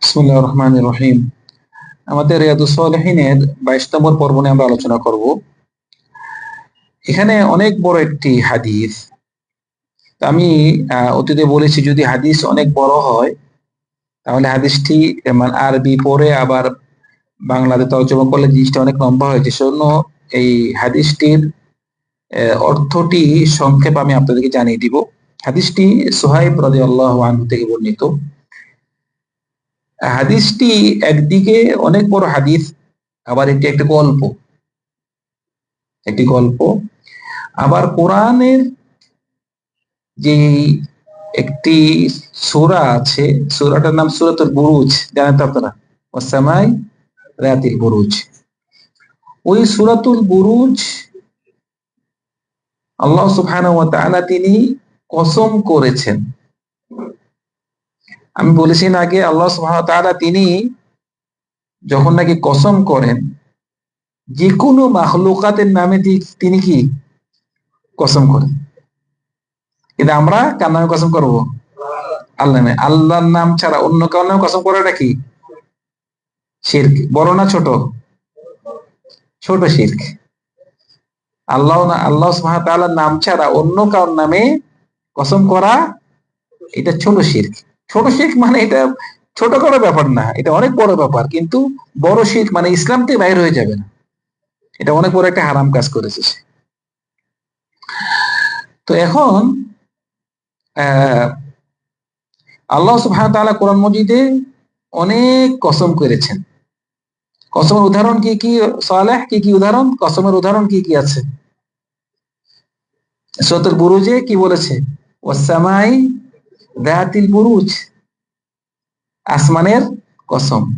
বিসমিল্লাহির রহমানির রহিম। আমাদের রিয়াদুস সালেহিনের বাইশ নম্বর পর্ব নিয়ে আমরা আলোচনা করব। এখানে অনেক বড় একটি হাদিস। আমি অতীতে বলেছি যদি হাদিস অনেক বড় হয়, তাহলে হাদিসটি মানে আরবি পরে আবার বাংলাতে তর্জমা করলে জিনিসটা অনেক লম্বা হয়েছে সেজন্য এই হাদিসটির অর্থটি সংক্ষেপ আমি আপনাদেরকে জানিয়ে দিব। হাদিসটি সোহাইব রাদিয়াল্লাহু আনহু থেকে বর্ণিত। হাদিসটি একদিকে অনেক বড় হাদিস, আবার এটি একটা গল্প। একটি গল্প। আবার কোরআনের যে একটি সূরা আছে, সূরাটার নাম সূরাতুল বুরুজ, জানেন তো আপনারা? ওয়াসামাই রাতিল বুরুজ। ওই সুরাতুল বুরুজ, আল্লাহ সুবহানাহু তিনি কসম করেছেন। আমি বলেছি আগে আল্লাহ তাআলা তিনি যখন নাকি কসম করেন যে কোনো মাখলুকাতের নামে তিনি কি কসম করেন? কিন্তু আমরা কার নামে কসম করব? আল্লাহ নামে। আল্লাহর নাম ছাড়া অন্য কারোর নামে কসম করাটা কি শিরক? বড় না ছোট? ছোট শিরক। আল্লাহ আল্লাহ ওয়া নাম ছাড়া অন্য কারোর নামে কসম করা, এটা ছোট শিরক। ছোট শিরক মানে এটা ছোট কোনো ব্যাপার না, এটা অনেক বড় ব্যাপার, কিন্তু বড় শিরক মানে ইসলাম থেকে বাইর হয়ে যাবে না। এটা অনেক বড় একটা হারাম কাজ করেছে সে। তো এখন আল্লাহ সুবহানাহু ওয়া তাআলা কোরআন মজিদে অনেক কসম করেছেন। কসমের উদাহরণ কি কি, সালেহ? কি কি উদাহরণ? কসমের উদাহরণ কি কি আছে? সূরাতুল বুরুজে কি বলেছে? والسماء ذات البروج. أسمانير قسم.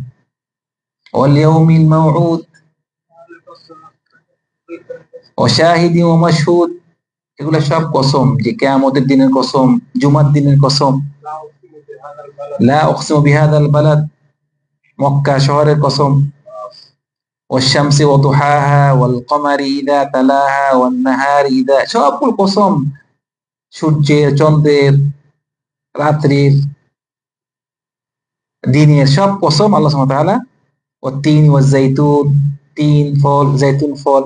واليوم الموعود. وشاهد ومشهود. يقول الشعب قسم. لكام الدين قسم. جمع الدين قسم. لا أقسم بهذا البلد. مكة شهر القسم والشمس وضحاها. والقمر إذا تلاها. والنهار إذا شو أقول قسم সূর্যের, চন্দ্রের, রাত্রির, দিনের সব কসম আল্লাহ ওয়া ও তিন ও জাইতুন তিন ফল জাইতুন ফল।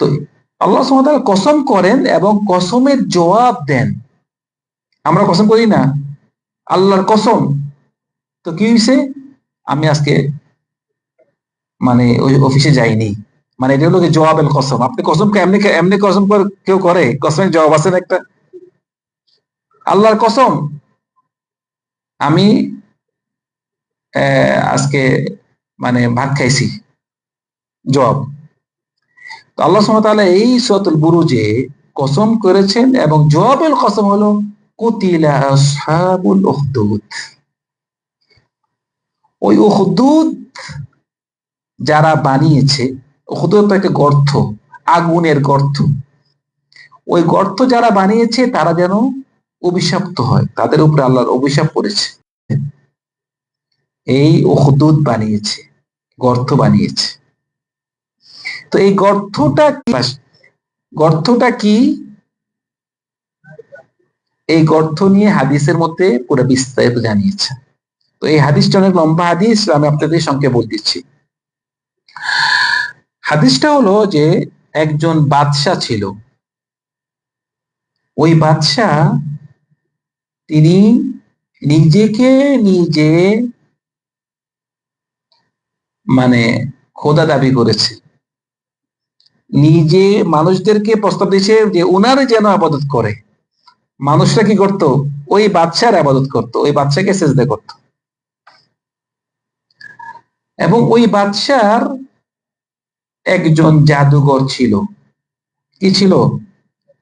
তো আল্লাহ তাআলা কসম করেন এবং কসমের জবাব দেন। আমরা কসম করি না? আল্লাহর কসম। তো কি হয়েছে আমি আজকে মানে ওই অফিসে যাইনি। মানে এটা হলো কি জবাবের কসম। আপনি কসম এমনি এমনি কসম করে কেউ করে? কসমের জবাব আছে না একটা? আল্লাহর কসম? আমি আজকে মানে ভাত খাইছি। জবাব। তো আল্লাহ তাআলা এই সূরাতুল বুরুজে কসম করেছেন এবং জবাবের কসম হলো, কুতিলা আসহাবুল উখদুদ। ওই উখদুদ যারা বানিয়েছে উখদুদ তো একটা গর্ত, আগুনের গর্ত। ওই গর্ত যারা বানিয়েছে, তারা যেন অভিশপ্ত হয়। তাদের উপরে আল্লাহর অভিশাপ করেছে এই উখদুদ বানিয়েছে, গর্ত বানিয়েছে। তো এই গর্তটা কি? গর্তটা কি? এই গর্ত নিয়ে হাদিসের মধ্যে পুরো বিস্তারিত জানিয়েছে। তো এই হাদিসটা অনেক লম্বা হাদিস, আমি আপনাদের সঙ্গে বল দিচ্ছি। হাদিসটা হলো যে একজন বাদশাহ ছিল। ওই বাদশাহ তিনি নিজেকে নিজে মানে খোদা দাবি করেছে। নিজে মানুষদেরকে প্রস্তাব দিয়েছে যে ওনারে যেন আবাদত করে। মানুষরা কি করত? ওই বাচ্চার আবাদত করত, ওই বাচ্চাকে সেজদা করত। এবং ওই বাদশার একজন জাদুঘর ছিল। কি ছিল?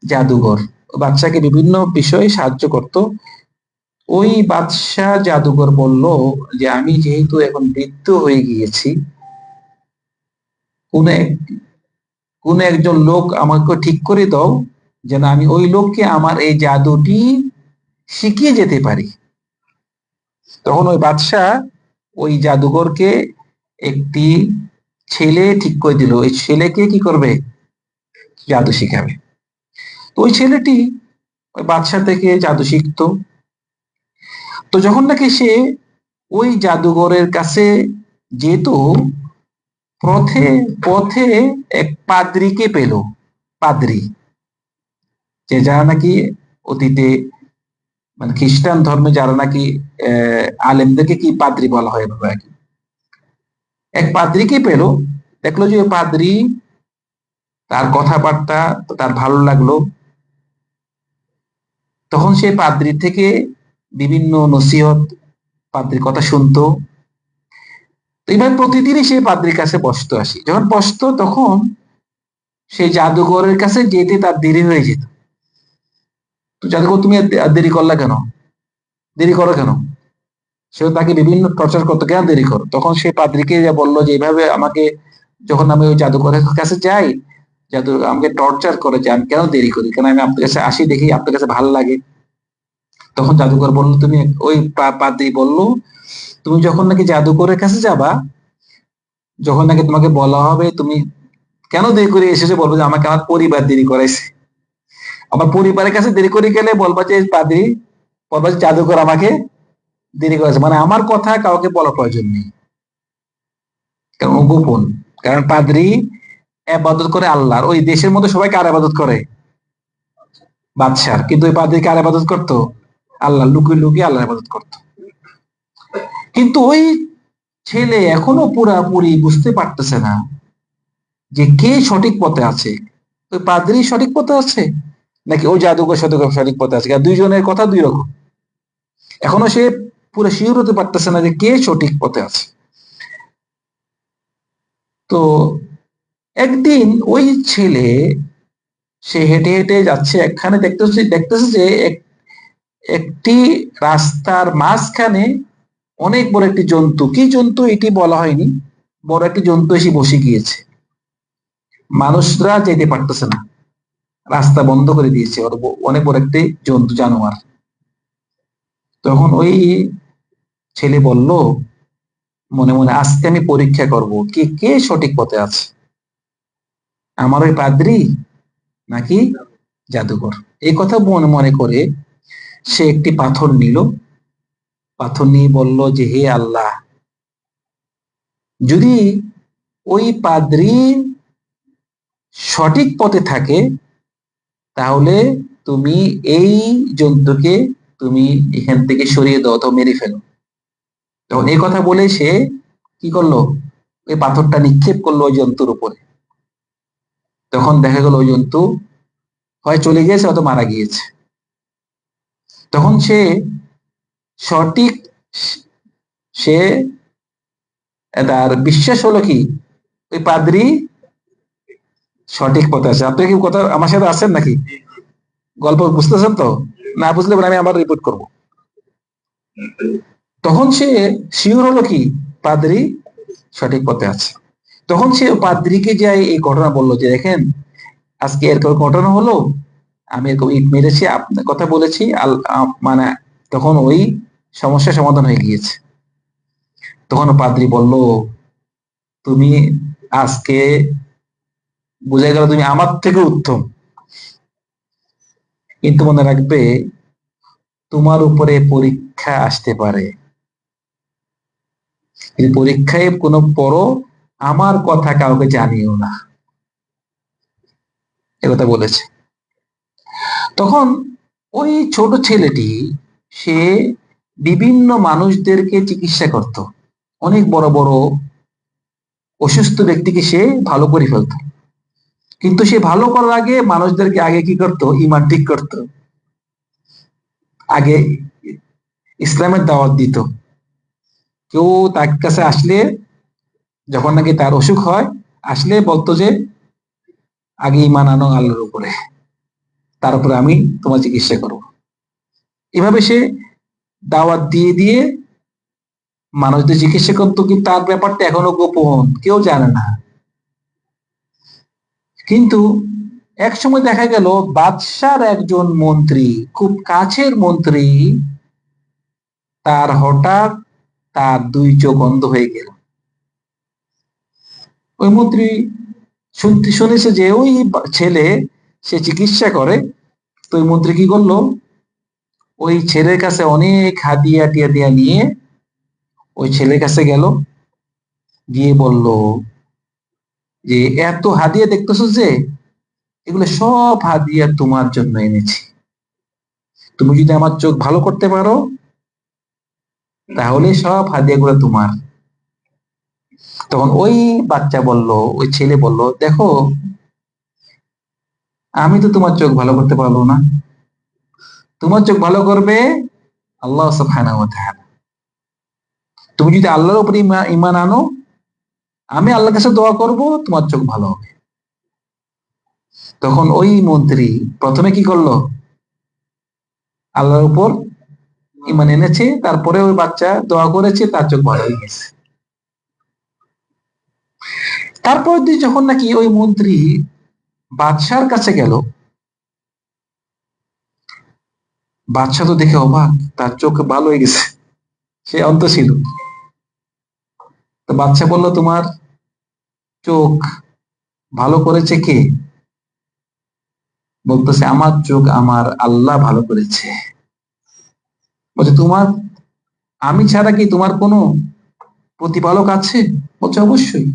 জাদুঘর। বাচ্চাকে বিভিন্ন বিষয়ে সাহায্য করত। ওই বাদশাহ জাদুঘর বলল যে, আমি যেহেতু এখন বৃদ্ধ হয়ে গিয়েছি, কোন কোন একজন লোক আমাকে ঠিক করে দাও, যেন আমি ওই লোককে আমার এই জাদুটি শিখিয়ে যেতে পারি। তখন ওই বাদশাহ ওই জাদুঘরকে একটি ছেলে ঠিক করে দিল। ওই ছেলেকে কি করবে? জাদু শিখাবে। তো ওই ছেলেটি ওই বাদশাহ থেকে জাদু শিখতো। তো যখন নাকি সে ওই জাদুঘরের কাছে যেত, পথে পথে এক পাদ্রিকে পেল। পাদ্রি, যে যারা নাকি অতীতে মানে খ্রিস্টান ধর্মে যারা নাকি আহ আলেমদেরকে কি পাদ্রি বলা হয় এভাবে আর কি? এক পাদ্রিকে পেল? দেখল যে পাদ্রি তার কথাবার্তা, তার ভালো লাগল। তখন সে পাদ্রির থেকে বিভিন্ন নসিহত পাদ্রির কথা শুনতো। এইভাবে প্রতিদিনই সে পাদ্রির কাছে বসতো আসি। যখন বসতো তখন সেই জাদুঘরের কাছে যেতে তার দেরি হয়ে যেত। তো জাদুঘর, তুমি দেরি করলা কেন? দেরি করো কেন? সে তাকে বিভিন্ন টর্চার করতো, কেন দেরি করো? তখন সে পাদ্রিকে যা বলল যে, এইভাবে আমাকে যখন আমি ওই জাদুঘরের কাছে যাই, জাদু, আমাকে টর্চার করে যে, আমি কেন দেরি করি? কেন আমি আপনার কাছে আসি দেখি আপনার কাছে ভালো লাগে? তখন জাদুঘর বলল, তুমি ওই পাদ্রি বলল, তুমি যখন নাকি জাদুঘরের কাছে যাবা, যখন নাকি তোমাকে বলা হবে, তুমি কেন দেরি করে এসেছে, বলব যে, আমাকে আমার পরিবার দেরি করাইছে। আমার পরিবারের কাছে দেরি করে গেলে বলবা যে, পাদ্রি, বলবা জাদুঘর আমাকে দেরি করেছে। মানে আমার কথা কাউকে বলা প্রয়োজন নেই। কারণ গোপন। কারণ পাদ্রি আবাদত করে আল্লাহর। ওই দেশের মধ্যে সবাই কার আবাদত করে। বাদশার। কিন্তু ওই পাদ্রি কার আবাদত করতো? আল্লাহ লুকিয়ে লুকিয়ে আল্লাহ আবাদত করতো। কিন্তু ওই ছেলে এখনও পুরাপুরি বুঝতে পারতেছে না যে কে সঠিক পথে আছে। ওই পাদ্রি সঠিক পথে আছে? নাকি ওই সঠিক সঠিক পথে আছে? দুইজনের কথা দুই রকম। এখনও সে পুরো শিওর হতে পারতেছে না যে কে সঠিক পথে আছে। তো একদিন ওই ছেলে, সে হেঁটে হেঁটে যাচ্ছে, একখানে দেখতেছে দেখতেছে যে একটি রাস্তার মাঝখানে অনেক বড় একটি জন্তু। কি জন্তু এটি বলা হয়নি, বড় একটি জন্তু এসে বসে গিয়েছে। মানুষরা যেতে পারতেছে না। রাস্তা বন্ধ করে দিয়েছে। অনেক বড় একটি জন্তু, জানোয়ার। তখন ওই ছেলে বলল, মনে মনে আজকে আমি পরীক্ষা করব। কে কে সঠিক পথে আছে? আমার ওই পাদ্রি নাকি জাদুঘর এই কথা মনে মনে করে সে একটি পাথর নিল। পাথর নিয়ে বলল যে, হে আল্লাহ, যদি ওই পাদ্রি সঠিক পথে থাকে, তাহলে তুমি এই জন্তুকে তুমি এখান থেকে সরিয়ে দাও তো মেরে ফেলো। তখন এই কথা বলে সে কি করল? ওই পাথরটা নিক্ষেপ করল ওই জন্তুর উপরে। তখন দেখা গেল ওই জন্তু হয় চলে গিয়েছে হয়তো মারা গিয়েছে। তখন সে সঠিক সে তার বিশ্বাস হলো কি? ওই পাদ্রি সঠিক পথে আছে। আপনি কি কথা আমার সাথে আছেন নাকি? গল্প বুঝতেছেন তো? না বুঝলে আমি আবার রিপোর্ট করব। তখন সে শিওর হলো কি? পাদ্রি সঠিক পথে আছে। তখন সে পাদ্রিকে যাই এই ঘটনা বলল যে, দেখেন, আজকে এরকম ঘটনা হলো, আমি এরকম ইট মেরেছি আপনার কথা বলেছি মানে তখন ওই সমস্যা সমাধান হয়ে গিয়েছে। তখন পাদ্রি বলল, তুমি আজকে বুঝে গেল তুমি আমার থেকে উত্তম। কিন্তু মনে রাখবে, তোমার উপরে পরীক্ষা আসতে পারে। পরীক্ষায় কোনো পরও আমার কথা কাউকে জানিও না। একথা বলেছে। তখন ওই ছোট ছেলেটি, সে বিভিন্ন মানুষদেরকে চিকিৎসা করত। অনেক বড় বড় অসুস্থ ব্যক্তিকে সে ভালো করে ফেলত। কিন্তু সে ভালো করার আগে মানুষদেরকে আগে কি করতো? ইমান ঠিক করতো। আগে ইসলামের দাওয়াত দিত। কেউ তার কাছে আসলে যখন নাকি তার অসুখ হয়, আসলে বলতো যে, আগে ইমান আনো আল্লাহর উপরে, তার উপরে আমি তোমার চিকিৎসা করব। এভাবে সে দাওয়াত দিয়ে দিয়ে মানুষদের চিকিৎসা করতো, কিন্তু তার ব্যাপারটা এখনও গোপন, কেউ জানে না। কিন্তু এক সময় দেখা গেল, বাদশার একজন মন্ত্রী, খুব কাছের মন্ত্রী, তার হঠাৎ তার দুই চোখ অন্ধ হয়ে গেল। ওই মন্ত্রী শুনতে শুনেছে যে ওই ছেলে সে চিকিৎসা করে, তো ওই মন্ত্রী কি করল? ওই ছেলের কাছে অনেক হাতিয়া টিয়া দিয়া নিয়ে ওই ছেলের কাছে গেল, গিয়ে বলল যে, এত হাদিয়া দেখতেছো যে, এগুলো সব হাদিয়া তোমার জন্য এনেছি। তুমি যদি আমার চোখ ভালো করতে পারো তাহলে সব হাদিয়াগুলো তোমার। তখন ওই বাচ্চা বলল, ওই ছেলে বলল, দেখো, আমি তো তোমার চোখ ভালো করতে পারব না। তোমার চোখ ভালো করবে আল্লাহ তুমি যদি আল্লাহর উপর ইমান আনো, আমি আল্লাহর কাছে দোয়া করব, তোমার চোখ ভালো হবে। তখন ওই মন্ত্রী প্রথমে কি করল? আল্লাহর উপর ইমান এনেছে, তারপরে ওই বাচ্চা দোয়া করেছে, তার চোখ ভালো হয়ে গেছে। তারপর দিন যখন নাকি ওই মন্ত্রী বাদশার কাছে গেল, বাদশা তো দেখে অবাক, তার চোখ ভালো হয়ে গেছে, সে অন্ত ছিল তো বাচ্চা বলল, তোমার চোখ ভালো করেছে কে? বলতেছে, আমার চোখ আমার আল্লাহ ভালো করেছে। বলছে, তোমার, আমি ছাড়া কি তোমার কোনো প্রতিপালক আছে? বলছে, অবশ্যই।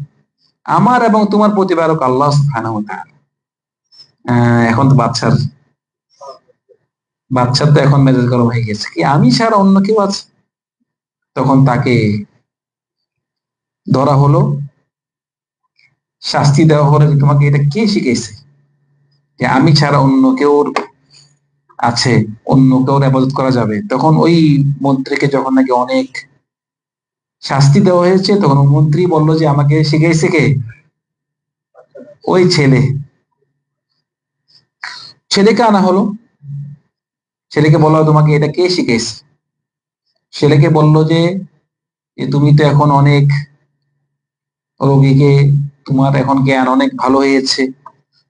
আমার এবং তোমার প্রতিপালক আল্লাহ সুবহানাহু এখন তো বাচ্চার বাচ্চার তো এখন মেজাজ গরম হয়ে গেছে। কি আমি ছাড়া অন্য কেউ আছে? তখন তাকে ধরা হলো। শাস্তি দেওয়া হলো তোমাকে এটা কে শিখেছে যে, আমি ছাড়া অন্য কেউ আছে অন্য কেউ আবাদত করা যাবে। তখন ওই মন্ত্রীকে যখন নাকি অনেক শাস্তি দেওয়া হয়েছে, তখন মন্ত্রী বলল যে, আমাকে শিখাইছে কে? ওই ছেলে। ছেলেকে আনা হলো। ছেলেকে বলল তোমাকে এটা কে শিখেছে ছেলেকে বলল যে তুমি তো এখন অনেক রোগীকে, তোমার এখন জ্ঞান অনেক ভালো হয়েছে।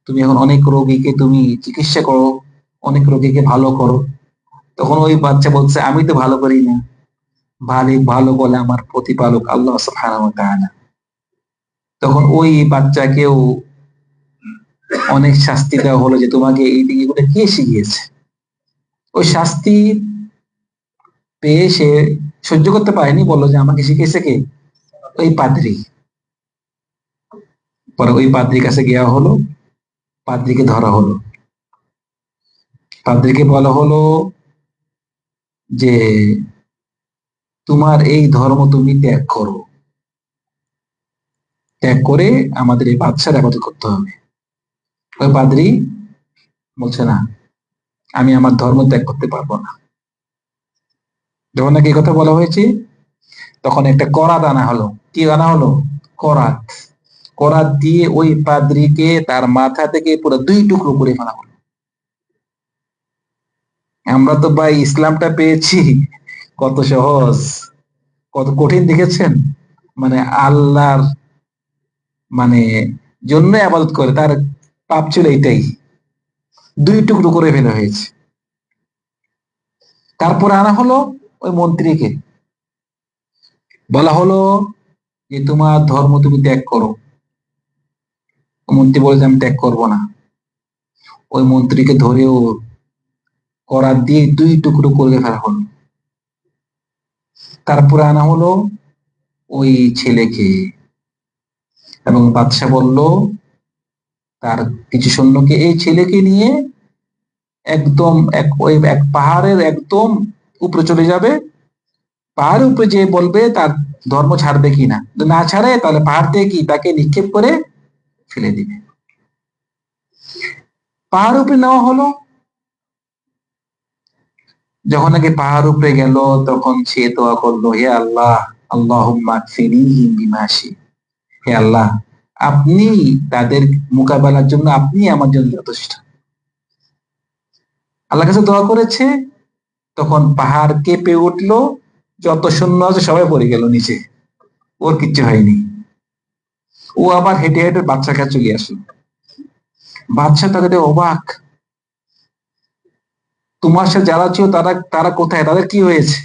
তুমি এখন অনেক রোগীকে তুমি চিকিৎসা করো। অনেক রোগীকে ভালো করো। তখন ওই বাচ্চা বলছে, আমি তো ভালো করি না। ভালো ভালো বলে আমার প্রতিপালক আল্লাহ সুবহানাহু তখন ওই বাচ্চাকেও অনেক শাস্তি দেওয়া হলো যে, তোমাকে এই দিকে কে শিখিয়েছে? ওই শাস্তি পেয়ে সে সহ্য করতে পারেনি, বলল যে, আমাকে শিখেছে কে? ওই পাদ্রি। পরে ওই পাদ্রির কাছে গিয়া হলো, পাদ্রিকে ধরা হলো। পাদ্রিকে বলা হলো যে, তোমার এই ধর্ম তুমি ত্যাগ করো। ত্যাগ করে আমাদের এই বাচ্চার আবাদত করতে হবে। ওই পাদ্রি বলছে, না, আমি আমার ধর্ম ত্যাগ করতে পারব না। যখন নাকি কথা বলা হয়েছে, তখন একটা করাত আনা হলো। কি আনা হলো? করাত। করাত দিয়ে ওই পাদ্রিকে তার মাথা থেকে পুরো দুই টুকরো করে ফেলা হলো। আমরা তো ভাই ইসলামটা পেয়েছি। কত সহজ। কত কঠিন, দেখেছেন? মানে আল্লাহর মানে জন্য আবাদত করে, তার পাপ ছিল এইটাই। দুই টুকরো করে ফেলা হয়েছে। তারপরে আনা হলো ওই মন্ত্রীকে। বলা হলো যে, তোমার ধর্ম তুমি ত্যাগ করো। মন্ত্রী বলে আমি ত্যাগ করব না। ওই মন্ত্রীকে ধরেও করার দিয়ে দুই টুকরো করে ফেলা হলো। তারপরে আনা হলো ওই ছেলেকে। এবং বাদশাহ বলল, তার কিছু সৈন্যকে এই ছেলেকে নিয়ে একদম এক ওই এক পাহাড়ের একদম উপরে চলে যাবে। পাহাড়ের উপরে যে বলবে, তার ধর্ম ছাড়বে কি না? না ছাড়ে, তাহলে পাহাড় থেকে কি তাকে নিক্ষেপ করে ফেলে দিবে। পাহাড় উপরে নেওয়া হলো যখন নাকি পাহাড় উপরে গেল, তখন সে দোয়া করল, হে আল্লাহ আল্লাহ হে আল্লাহ, আপনি তাদের মোকাবেলার জন্য, আপনি আমার জন্য যথেষ্ট। আল্লাহ কাছে দোয়া করেছে, তখন পাহাড় কেঁপে উঠল, যত শূন্য আছে সবাই পড়ে গেল নিচে। ওর কিচ্ছু হয়নি। ও আবার হেঁটে হেঁটে বাচ্চা কাছে চলে আসলো। বাচ্চা তাকে অবাক। তোমার সাথে যারা ছিল, তারা তারা কোথায়? তাদের কি হয়েছে?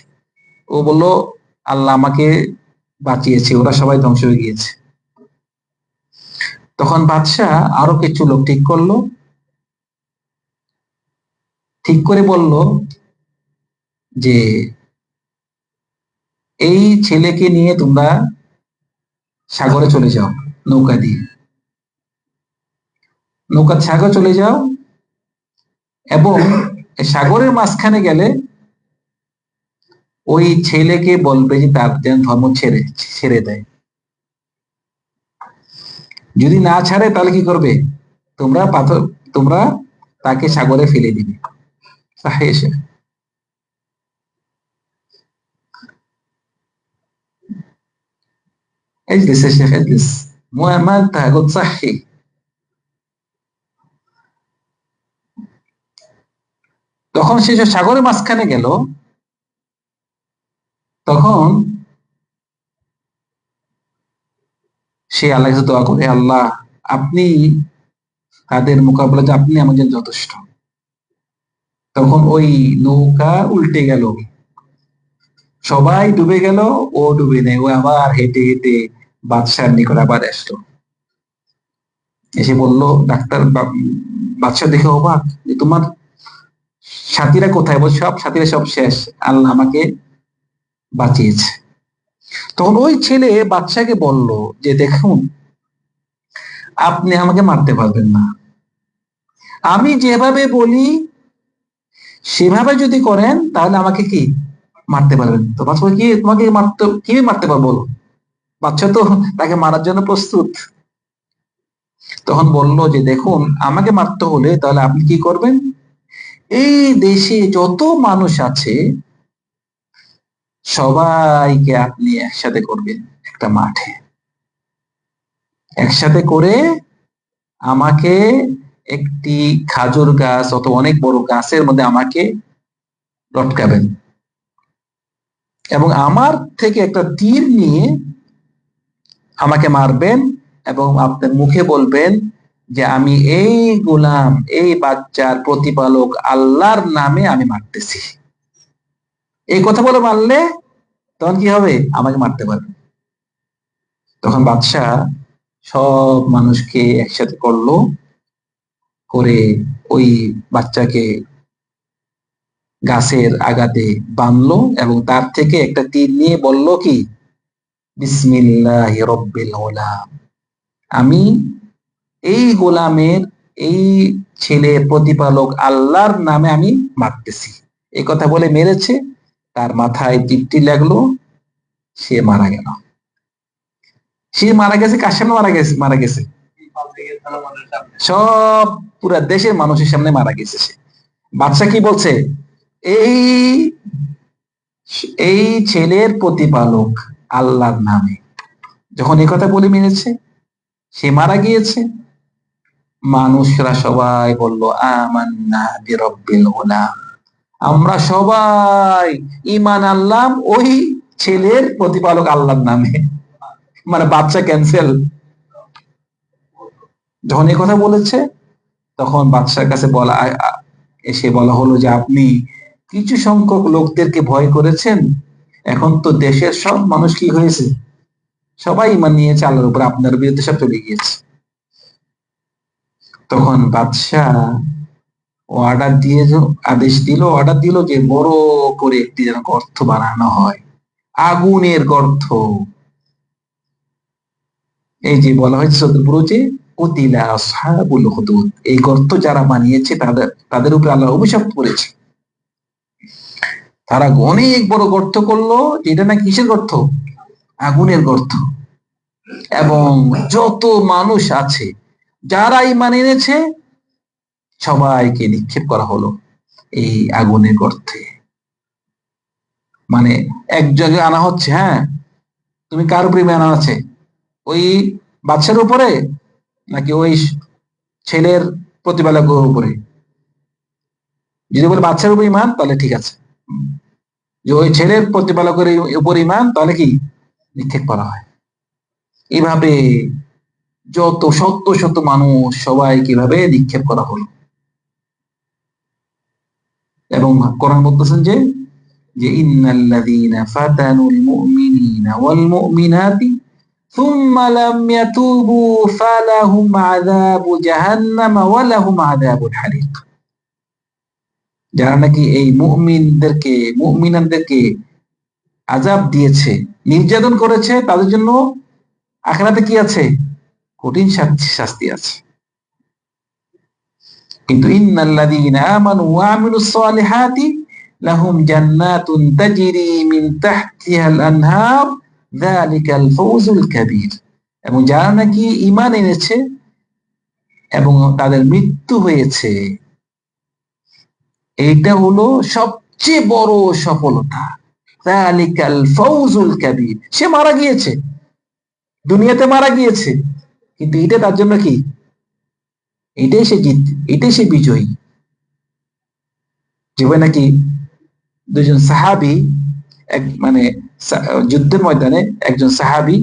ও বলল, আল্লাহ আমাকে বাঁচিয়েছে, ওরা সবাই ধ্বংস হয়ে গিয়েছে। তখন বাদশাহ আরও কিছু লোক ঠিক করল। ঠিক করে বলল যে, এই ছেলেকে নিয়ে তোমরা সাগরে চলে যাও, নৌকা দিয়ে। নৌকা সাগর চলে যাও এবং সাগরের মাঝখানে গেলে ওই ছেলেকে বলবে যে তার যেন ধর্ম ছেড়ে ছেড়ে দেয় যদি না ছাড়ে তাহলে কি করবে তোমরা পাথর তোমরা তাকে সাগরে ফেলে দিবে এসে اجلس يا شيخ اجلس مو ما انتهى قلت صحي তখন সে যে সাগরের মাঝখানে গেল, তখন সে আল্লাহ দোয়া করে আল্লাহ, আপনি তাদের মোকাবেলা আপনি আমাদের যথেষ্ট। তখন ওই নৌকা উল্টে গেল। সবাই ডুবে গেল, ও ডুবে নেই, ও আবার হেঁটে হেঁটে বাদশার নিকট আবার আসলো। এসে বলল, ডাক্তার বাদশাহ দেখে অবাক যে তোমার সাথীরা কোথায় বল সব সাথীরা সব শেষ। আল্লাহ আমাকে বাঁচিয়েছে। তখন ওই ছেলে বাচ্চাকে বলল যে, দেখুন, আপনি আমাকে মারতে পারবেন না। আমি যেভাবে বলি, সেভাবে যদি করেন, তাহলে আমাকে কি মারতে পারবেন? তো বাচ্চা কি, তোমাকে মারতে, কি মারতে পারব বলো? বাচ্চা তো তাকে মারার জন্য প্রস্তুত। তখন বলল যে, দেখুন, আমাকে মারতে হলে তাহলে আপনি কি করবেন? এই দেশে যত মানুষ আছে, সবাইকে আপনি একসাথে করবেন একটা মাঠে। একসাথে করে আমাকে একটি খাজুর গাছ অথবা অনেক বড় গাছের মধ্যে আমাকে লটকাবেন। এবং আমার থেকে একটা তীর নিয়ে আমাকে মারবেন এবং আপনার মুখে বলবেন যে আমি এই গোলাম, এই বাচ্চার প্রতিপালক আল্লাহর নামে আমি মারতেছি। এই কথা বলে মারলে তখন কি হবে? আমাকে মারতে পারবে। তখন বাদশাহ সব মানুষকে একসাথে করল, করে ওই বাচ্চাকে গাছের আগাতে বাঁধলো এবং তার থেকে একটা তীর নিয়ে বলল কি, বিসমিল্লাহ রব্বিল আমি এই গোলামের এই ছেলে প্রতিপালক আল্লাহর নামে আমি মারতেছি। এই কথা বলে মেরেছে, তার মাথায় টিপটি লাগল, সে মারা গেল। সে মারা গেছে, কার সামনে মারা গেছে? মারা গেছে। সব পুরা দেশের মানুষের সামনে মারা গেছে সে। বাচ্চা কি বলছে? এই এই ছেলের প্রতিপালক আল্লাহর নামে। যখন এই কথা বলে মেরেছে, সে মারা গিয়েছে মানুষরা সবাই বলল গোলাম। আমরা সবাই ইমান আল্লাহ ওই ছেলের প্রতিপালক আল্লাহর নামে। মানে বাচ্চা ক্যান্সেল যখন এই কথা বলেছে, তখন বাদশার কাছে বলা এসে বলা হলো যে, আপনি কিছু সংখ্যক লোকদেরকে ভয় করেছেন? এখন তো দেশের সব মানুষ কি হয়েছে? সবাই ইমান নিয়েছে, আল্লাহর উপর আপনার বিরুদ্ধে সব চলে গিয়েছে। তখন বাদশাহ অর্ডার দিয়ে আদেশ দিল অর্ডার দিল যে বড় করে একটি যেন গর্ত বানানো হয়। আগুনের গর্ত। এই যে বলা হয়েছে সদরপুর যে, কতিলা এই গর্ত যারা বানিয়েছে, তাদের তাদের উপরে আল্লাহ অভিশাপ করেছে। তারা অনেক বড় গর্ত করল, এটা না কিসের গর্ত? আগুনের গর্ত। এবং যত মানুষ আছে যারা ইমান এনেছে, সবাইকে নিক্ষেপ করা হলো এই আগুনের গর্তে। মানে এক জায়গায় আনা হচ্ছে হ্যাঁ? তুমি কার উপরে আনা আছে ওই বাচ্চার উপরে নাকি ওই ছেলের প্রতিপালকের উপরে? যদি বলে বাচ্চার উপর ইমান, তাহলে ঠিক আছে। যে ওই ছেলের প্রতিপালকের উপর ইমান, তাহলে কি? নিক্ষেপ করা হয়। এভাবে যত শত শত মানুষ সবাই কীভাবে নিক্ষেপ করা হলো। এবং কোরআন বলতেছেন যে যে ইন্নাল্লাযীনা ফাতানুল মুমিনিনা ওয়াল মুমিনাতি লাম ইয়াতুবু ফালাহুম আযাবু জাহান্নাম ওয়া লাহুম আযাবুল হারিক। যারা নাকি এই মুমিনদেরকে মুমিনানদেরকে আযাব দিয়েছে, নির্যাতন করেছে, তাদের জন্য আখেরাতে কি আছে? কঠিন শাস্তি- আছে। কিন্তু এবং যারা নাকি এনেছে এবং তাদের মৃত্যু হয়েছে, এইটা হলো সবচেয়ে বড় সফলতা। যালিকাল ফাওজুল কাবীর। সে মারা গিয়েছে। দুনিয়াতে মারা গিয়েছে। কিন্তু এটা তার জন্য কি? এটাই সে জিত, এটাই সে বিজয়ী। যেভাবে নাকি দুজন সাহাবি এক মানে যুদ্ধের ময়দানে একজন সাহাবি,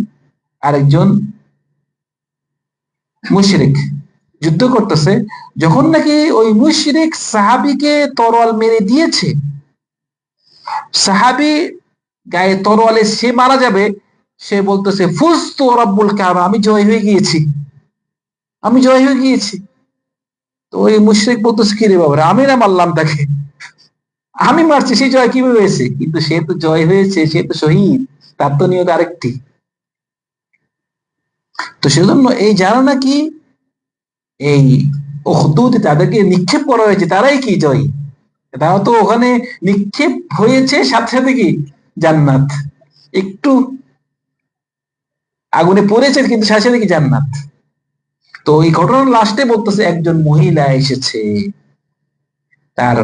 আরেকজন মুশরিক যুদ্ধ করতেছে, যখন নাকি ওই মুশরিক সাহাবিকে তরোয়াল মেরে দিয়েছে, সাহাবি গায়ে তরোয়ালে সে মারা যাবে সে বলতেছে, ফুস তো রব্বুল কাবা, আমি জয় হয়ে গিয়েছি। আমি জয় হয়ে গিয়েছি। তো ওই মুশরিক বলতেছে, কি রে বাবা আমি না মারলাম তাকে? আমি মারছি, সে জয় কীভাবে হয়েছে? কিন্তু সে তো জয় হয়েছে, সে তো শহীদ, তার তো নিয়ত আরেকটি। তো সেজন্য এই যারা নাকি এই উখদুদে তাদেরকে নিক্ষেপ করা হয়েছে, তারাই কি জয়? তারা তো ওখানে নিক্ষেপ হয়েছে, সাথে সাথে কি? জান্নাত। একটু আগুনে পড়েছে কিন্তু সাথে কি জান্নাত? তো এই ঘটনার লাস্টে বলতেছে, একজন মহিলা এসেছে। তার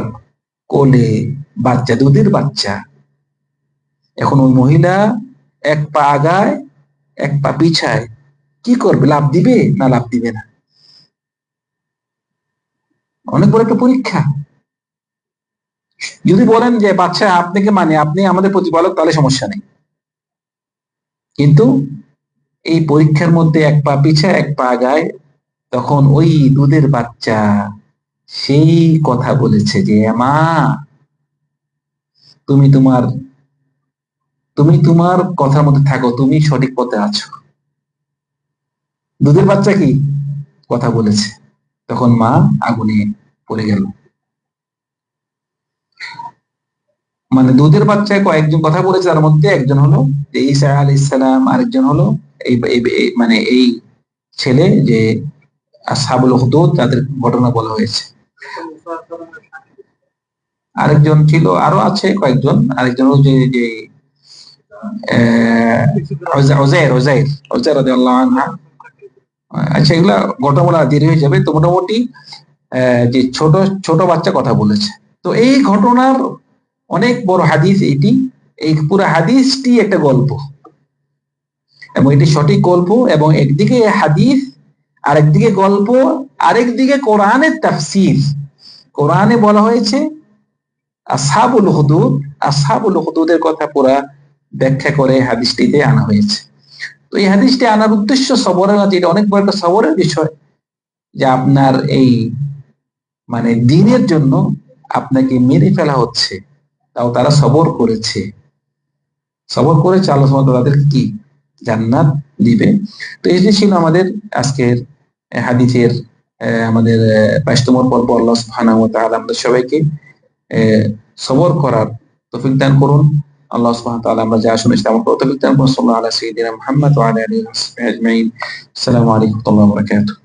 কোলে বাচ্চা, দুধের বাচ্চা। এখন ওই মহিলা এক পা আগায়, এক পা পিছায়। কি করবে, লাভ দিবে না লাভ দিবে না? অনেক বড় একটা পরীক্ষা। যদি বলেন যে, বাচ্চা, আপনাকে মানে আপনি আমাদের প্রতিপালক, তাহলে সমস্যা নেই। কিন্তু এই পরীক্ষার মধ্যে এক পা পিছা এক পা আগায়, তখন ওই দুধের বাচ্চা সেই কথা বলেছে যে, মা, তুমি তোমার তুমি তোমার কথার মধ্যে থাকো, তুমি সঠিক পথে আছো। দুধের বাচ্চা কি? কথা বলেছে। তখন মা আগুনে পড়ে গেল। মানে দুধের বাচ্চায় কয়েকজন কথা বলেছে, তার মধ্যে একজন হলো ঈসা আলী ইসলাম আরেকজন হলো এই মানে এই ছেলে যে আসাবুল হুদুদ তাদের ঘটনা বলা হয়েছে। আরেকজন ছিল, আরও আছে কয়েকজন। আরেকজন যে যে ওজাইর আচ্ছা এগুলা ঘটনা দেরি হয়ে যাবে। তো মোটামুটি যে ছোট ছোট বাচ্চা কথা বলেছে। তো এই ঘটনার অনেক বড় হাদিস এটি এই পুরো হাদিসটি একটা গল্প। এবং এটি সঠিক গল্প এবং একদিকে হাদিস, আরেকদিকে গল্প, আরেকদিকে কোরআনের তাফসির। কোরআনে বলা হয়েছে, আসহাবুল হুদুদ আসহাবুল হুদুদের কথা পুরা ব্যাখ্যা করে হাদিসটিতে আনা হয়েছে। তো এই হাদিসটি আনার উদ্দেশ্য সবরের আছে এটা অনেক বড় একটা সবরের বিষয় যে আপনার এই মানে দিনের জন্য আপনাকে মেরে ফেলা হচ্ছে, তাও তারা সবর করেছে। সবর করেছে আলোচনা তাদেরকে কি জান্নাত দিবে। তো এই যে ছিল আমাদের আজকের হাদিসের আমাদের বাইশতম পর্ব। আল্লাহ সুহানা আমাদের সবাইকে সবর করার তফিক দান করুন। আল্লাহ سبحانه وتعالى আমরা যা শুনেছি তৌফিক দান করুন। সাল্লাল্লাহু আলা সাইয়্যিদিনা মুহাম্মদ ওয়া আলা আলিহি ওয়া সাহবিহি আজমাইন। আসসালামু আলাইকুম